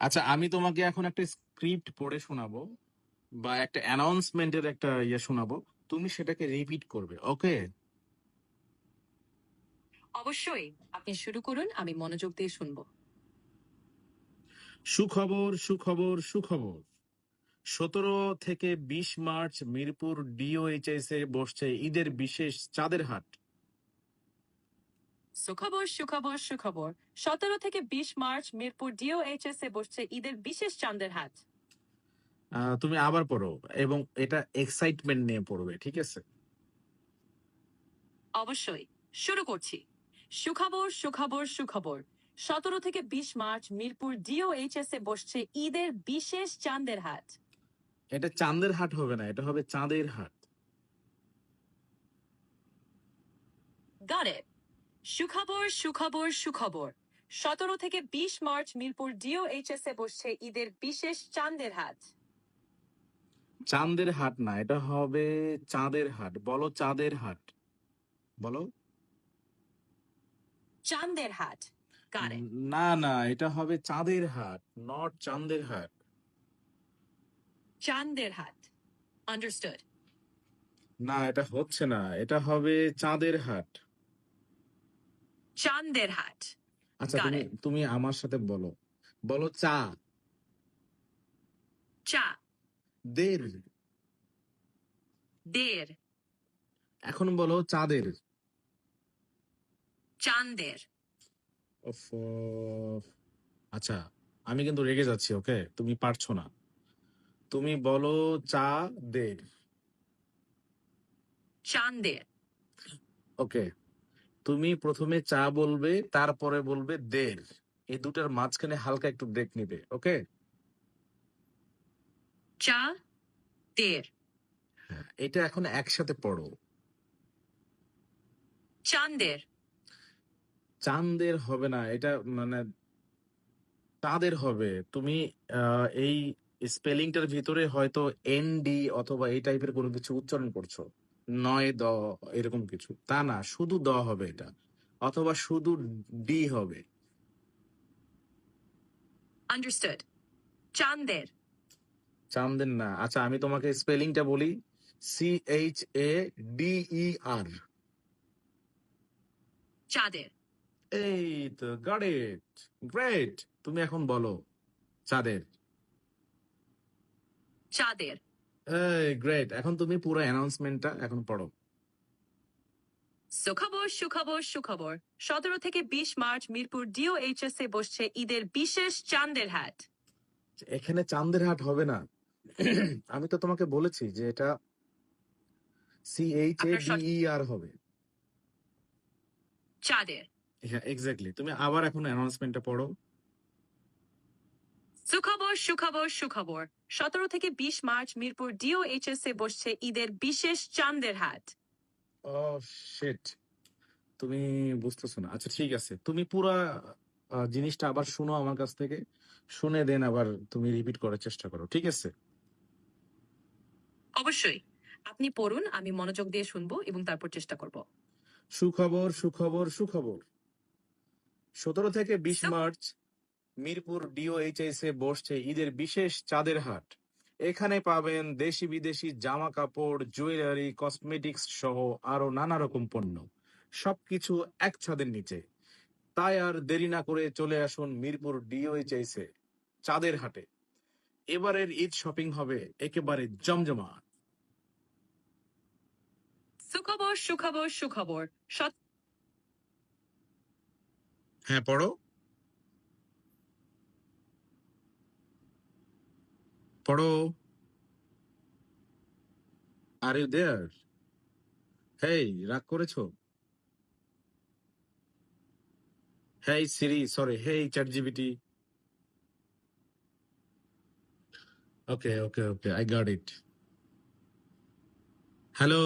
আচ্ছা আমি তোমাকে এখন একটা স্ক্রিপ্ট পড়ে শোনাবো বা একটা অ্যানাউন্সমেন্টের একটা ইয়ে শোনাবো। তুমি সেটাকে রিপিট করবে ওকে অবশ্যই। আপনি শুরু করুন আমি মনোযোগ দিয়ে শুনব। সুখবর সুখবর সুখবর। সতেরো থেকে বিশ মার্চ মিরপুর ডিওএইচএস এ বসছে ঈদের বিশেষ চাঁদের হাট। সুখবর সুখবর সুখবর। সতেরো থেকে বিশ মার্চ মিরপুর ডিওএইচএস এ বসছে ঈদের বিশেষ চাঁদের হাট। তুমি আবার পড়ো এবং এটা এক্সাইটমেন্ট নিয়ে পড়বে ঠিক আছে? অবশ্যই। শুরু করছি। সুখবর সুখবর সুখবর। সতেরো থেকে বিশ মার্চ মিরপুর ডিওএইচএস এ বসছে ঈদের বিশেষ চাঁদের হাট। এটা চাঁদের হাট হবে না এটা হবে চাঁদের হাট। Got it. সুখবর সুখবর সুখবর। সতেরো থেকে বিশ মার্চ মিরপুর ডিওএইচএস এ বসছে ঈদের বিশেষ চাঁদের হাট। চাঁদের হাট না এটা হবে চাঁদের হাট। বলো চাঁদের হাট। বলো। চাঁদের হাট। না না এটা হবে চাঁদের হাট নট চাঁদের হাট। চাঁদের হাট। আন্ডারস্টুড। না এটা হচ্ছে না এটা হবে চাঁদের হাট। চাঁদের হাট। আচ্ছা Got তুমি তুমি আমার সাথে বলো। বলো চা। চা। দের। দের। এখন বলো চাঁদের। চাঁদের। আচ্ছা আমি কিন্তু রেগে যাচ্ছি ওকে? তুমি পারছ না। তুমি বলো চা দের চাঁদের। ওকে। তুমি প্রথমে চা বলবে তারপরে বলবে দের এই দুটার মাঝখানে হালকা একটু ব্রেক নিবে ওকে চা দের হ্যাঁ এটা এখন একসাথে পড়ো। চাঁদের চাঁদের হবে না এটা মানে তাদের হবে। তুমি আহ, এই স্পেলিংটার ভিতরে হয়তো এন ডি অথবা এই টাইপের কোনো কিছু উচ্চারণ করছ। নয় দ এরকম কিছু। তা না শুধু দ হবে এটা অথবা শুধু ডি হবে। আন্ডারস্টুড চাঁদের। চাঁদের না আচ্ছা আমি তোমাকে স্পেলিংটা বলি C H A D E R চাঁদের। এই তো গট ইট গ্রেট তুমি এখন বলো চাঁদের। চাঁদের। এই গ্রেট এখন তুমি পুরো অ্যানাউন্সমেন্টটা এখন পড়ো। সুখবর সুখবর সুখবর। সতেরো থেকে বিশ মার্চ মিরপুর ডিওএইচএস এ বসছে ঈদের বিশেষ চাঁদের হাট। এখানে চাঁদের হাট হবে না। আমি তো তোমাকে বলেছি যে এটা C H A D R হবে। চাঁদের। হ্যাঁ এক্স্যাক্টলি তুমি আবার এখন অ্যানাউন্সমেন্টটা পড়ো। সুখবর সুখবর সুখবর। সতেরো থেকে বিশ মার্চ মিরপুর ডিওএইচএস এ বসছে ঈদের বিশেষ চাঁদের হাট। ও শিট তুমি বুঝতেছো না। আচ্ছা ঠিক আছে। তুমি পুরা জিনিসটা আবার শুনো আমার কাছ থেকে। শুনে দেন আবার তুমি রিপিট করার চেষ্টা করো ঠিক আছে? অবশ্যই। আপনি পড়ুন আমি মনোযোগ দিয়ে শুনব এবং তারপর চেষ্টা করব। সুখবর সুখবর সুখবর। সতেরো থেকে বিশ মার্চ মিরপুর ডিওএইচএস এ বসছে ঈদের বিশেষ চাঁদের হাট। এখানে পাবেন দেশি বিদেশি জামা কাপড় জুয়েলারি কসমেটিক্স সহ আরও নানা রকম পণ্য। সবকিছু এক ছাদের নিচে। তাই আর দেরি না করে চলে আসুন মিরপুর ডিওএইচএস এ চাঁদের হাটে। এবারের ঈদ শপিং হবে একেবারে জমজমা সুখবর সুখবর সুখবর। হ্যাঁ পড়ো। পড়ো। আর ইউ দেয়ার হেই রাগ করেছ? Hey Siri sorry hey chat GPT okay okay okay I got it hello